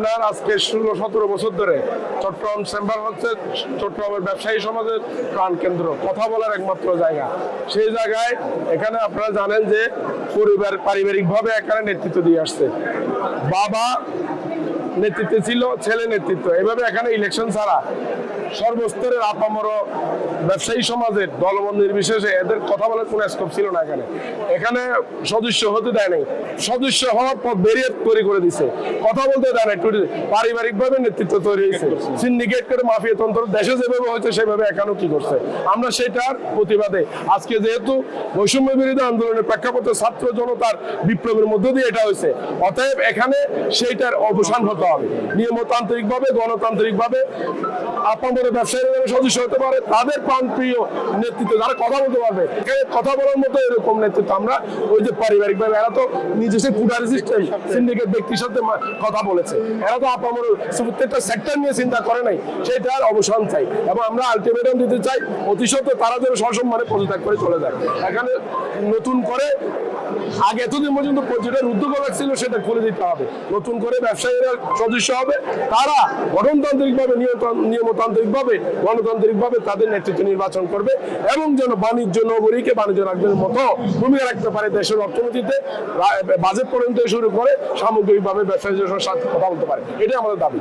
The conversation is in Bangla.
আপনার আজকে ষোলো, সতেরো বছর ধরে চট্টগ্রাম চেম্বার হচ্ছে, চট্টগ্রামের ব্যবসায়ী সমাজের প্রাণ কেন্দ্র। কথা বলার একমাত্র জায়গা। সেই জায়গায় এখানে আপনারা জানেন যে পরিবার পারিবারিকভাবে এখানে নেতৃত্ব দিয়ে আসছে। বাবা নেতৃত্বে ছিল, ছেলে নেতৃত্ব। এভাবে এখানে ইলেকশন ছাড়া সর্বস্তরের আপামর ব্যবসায়ী সমাজের দলবন্ধ নির্বিশেষে এদের কথা বলার কোনো স্কোপ ছিল না এখানে। এখানে সদস্য হতে দেয় নাই। সদস্য হওয়ার পর বেরিয়ে তৈরি করে দিছে। কথা বলতে দেয় না একটু পারিবারিক ভাবে নেতৃত্ব তৈরি হয়েছে। সিন্ডিকেট করে মাফিয়া তন্ত্র দেশে যেভাবে হয়েছে, সেভাবে এখানেও কি করছে? আমরা সেটার প্রতিবাদে। আজকে যেহেতু বৈষম্য বিরোধী আন্দোলনের প্রেক্ষাপটে ছাত্র জনতার বিপ্লবের মধ্য দিয়ে এটা হয়েছে, অতএব এখানে সেইটার অবসান হতে হবে নিয়মতান্ত্রিক ভাবে গণতান্ত্রিক ভাবে আপনাদের ব্যবসায়ীরা সদস্য হতে পারে। তাদের প্রাণপ্রিয় নেতৃত্ব যারা কথা বলতে পারবে কথা বলার মতো এরকম নেতৃত্ব আমরা ওই যে পারিবারিক ভাবে, এরা তো নিজস্ব কুটারি সিস্টেম সিন্ডিকেট ব্যক্তির সাথে কথা বলেছে। এরা তো আপনার প্রত্যেকটা সেক্টর নিয়ে চিন্তা করে নাই, সেটার অবসান চাই। এবং আমরা আলটিমেটাম দিতে চাই, অতি সত্ত্বে তারা যেন সসম্মানে পদত্যাগ করে চলে যায়। এখানে নতুন করে আগে এতদিন পর্যন্ত যেটা রুদ্ধকবাক ছিল সেটা খুলে দিতে হবে। নতুন করে ব্যবসায়ীরা সদস্য হবে। তারা গণতান্ত্রিক ভাবে নিয়মতান্ত্রিক ভাবে গণতান্ত্রিক ভাবে তাদের নেতৃত্ব নির্বাচন করবে এবং যেন বাণিজ্য নগরীকে বাণিজ্য রাখদের মতো ভূমিকা রাখতে পারে দেশের অর্থনীতিতে। বাজেট পর্যন্ত শুরু করে সামগ্রিকভাবে ব্যবসায়ীদের সাথে কথা বলতে পারে। এটাই আমাদের দাবি।